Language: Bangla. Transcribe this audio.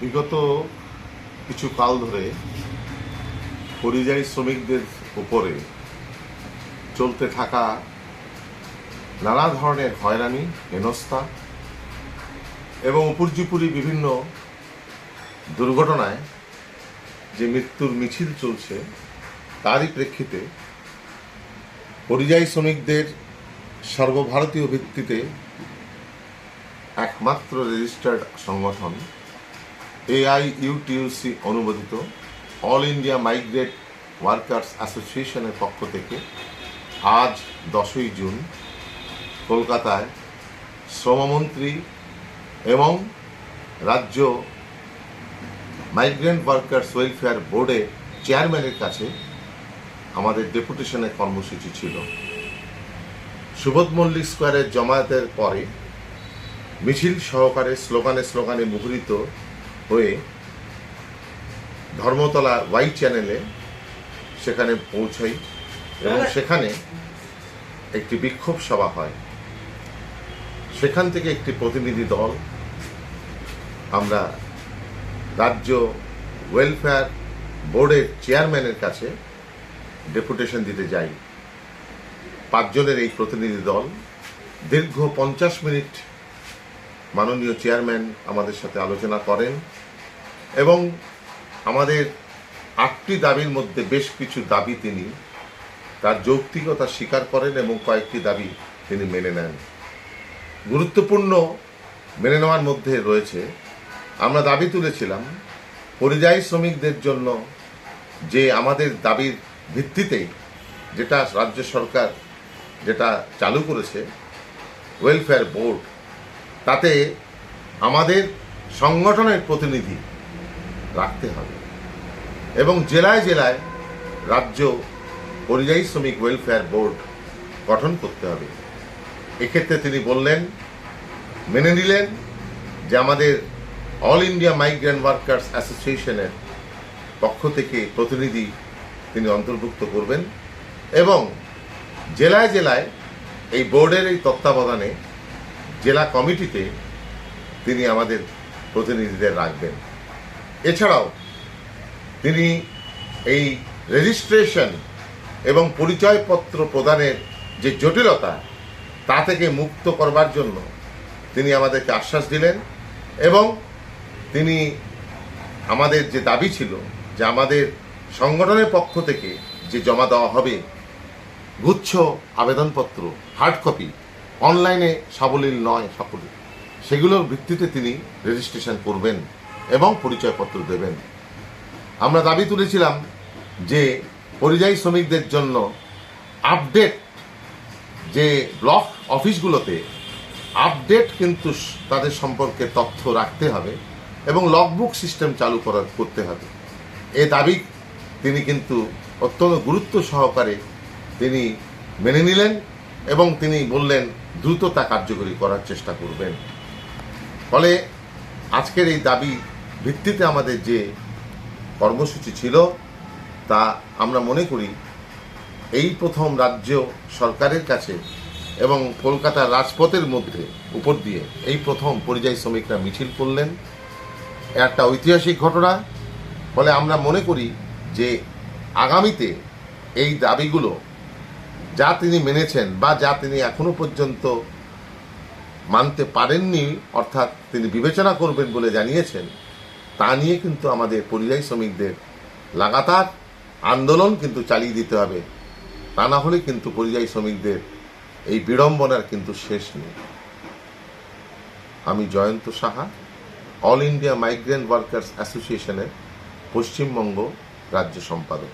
বিগত কিছু কাল ধরে পরিযায়ী শ্রমিকদের উপরে চলতে থাকা নানা ধরনের হয়রানি, হেনস্থা এবং উপর্যুপুরি বিভিন্ন দুর্ঘটনায় যে মৃত্যুর মিছিল চলছে, তারই প্রেক্ষিতে পরিযায়ী শ্রমিকদের সর্বভারতীয় ভিত্তিতে একমাত্র রেজিস্টার্ড সংগঠন এআইইউটিউসি অনুমোদিত অল ইন্ডিয়া মাইগ্রেট ওয়ার্কার্স অ্যাসোসিয়েশনের পক্ষ থেকে আজ দশই জুন কলকাতায় শ্রমমন্ত্রী এবং রাজ্য মাইগ্রেন্ট ওয়ার্কার্স ওয়েলফেয়ার বোর্ডের চেয়ারম্যানের কাছে আমাদের ডেপুটেশনের কর্মসূচি ছিল। সুবোধ মল্লিক স্কোয়ারের জমায়েতের পরে মিছিল সহকারে স্লোগানে স্লোগানে মুখরিত হয়ে ধর্মতলা ওয়াই চ্যানেলে সেখানে পৌঁছাই এবং সেখানে একটি বিক্ষোভ সভা হয়। সেখান থেকে একটি প্রতিনিধি দল আমরা রাজ্য ওয়েলফেয়ার বোর্ডের চেয়ারম্যানের কাছে ডেপুটেশন দিতে যাই। পাঁচজনের এই প্রতিনিধি দল দীর্ঘ পঞ্চাশ মিনিট মাননীয় চেয়ারম্যান আমাদের সাথে আলোচনা করেন এবং আমাদের আটটি দাবির মধ্যে বেশ কিছু দাবি তিনি তার যৌক্তিকতা স্বীকার করেন এবং কয়েকটি দাবি তিনি মেনে নেন। গুরুত্বপূর্ণ মেনে নেওয়ার মধ্যে রয়েছে, আমরা দাবি তুলেছিলাম পরিযায়ী শ্রমিকদের জন্য যে আমাদের দাবির ভিত্তিতেই যেটা রাজ্য সরকার যেটা চালু করেছে ওয়েলফেয়ার বোর্ড তাতে আমাদের সংগঠনের প্রতিনিধি রাখতে হবে। এবং জেলায় জেলায় রাজ্য পরিযায়ী শ্রমিক ওয়েলফেয়ার বোর্ড গঠন করতে হবে। এক্ষেত্রে তিনি বললেন, মেনে নিলেন যে আমাদের অল ইন্ডিয়া মাইগ্রেন্ট ওয়ার্কার্স অ্যাসোসিয়েশনের পক্ষ থেকে প্রতিনিধি তিনি অন্তর্ভুক্ত করবেন এবং জেলায় জেলায় এই বোর্ডের এই তত্ত্বাবধানে জেলা কমিটিতে তিনি আমাদের প্রতিনিধিদের রাখবেন। এছাড়াও তিনি এই রেজিস্ট্রেশন এবং পরিচয়পত্র প্রদানের যে জটিলতা, তা থেকে মুক্ত করবার জন্য তিনি আমাদেরকে আশ্বাস দিলেন এবং তিনি আমাদের যে দাবি ছিল যে আমাদের সংগঠনের পক্ষ থেকে যে জমা দেওয়া হবে, গুচ্ছ আবেদনপত্র, হার্ড কপি অনলাইনে সাবলীল নয় সাবলীল। সেগুলোর ভিত্তিতে তিনি রেজিস্ট্রেশন করবেন এবং পরিচয়পত্র দেবেন। আমরা দাবি তুলেছিলাম যে পরিযায়ী শ্রমিকদের জন্য আপডেট যে ব্লক অফিসগুলোতে আপডেট কিন্তু তাদের সম্পর্কে তথ্য রাখতে হবে এবং লগবুক সিস্টেম চালু করা করতে হবে। এ দাবি তিনি কিন্তু অত্যন্ত গুরুত্ব সহকারে তিনি মেনে নিলেন। এবং তিনি বললেন দ্রুত তা কার্যকরী করার চেষ্টা করবেন। ফলে আজকের এই দাবি ভিত্তিতে আমাদের যে কর্মসূচি ছিল, তা আমরা মনে করি এই প্রথম রাজ্য সরকারের কাছে এবং কলকাতার রাজপথের মধ্যে উপর দিয়ে এই প্রথম পরিযায়ী শ্রমিকরা মিছিল করলেন। একটা ঐতিহাসিক ঘটনা। ফলে আমরা মনে করি যে আগামীতে এই দাবিগুলো যা তিনি মেনেছেন বা যা তিনি এখনও পর্যন্ত মানতে পারেননি, অর্থাৎ তিনি বিবেচনা করবেন বলে জানিয়েছেন, তা নিয়ে কিন্তু আমাদের পরিযায়ী শ্রমিকদের লাগাতার আন্দোলন কিন্তু চালিয়ে দিতে হবে। তা না হলে কিন্তু পরিযায়ী শ্রমিকদের এই বিড়ম্বনার কিন্তু শেষ নেই। আমি Jayanta Saha, all India migrant workers অ্যাসোসিয়েশনের পশ্চিমবঙ্গ রাজ্য সম্পাদক।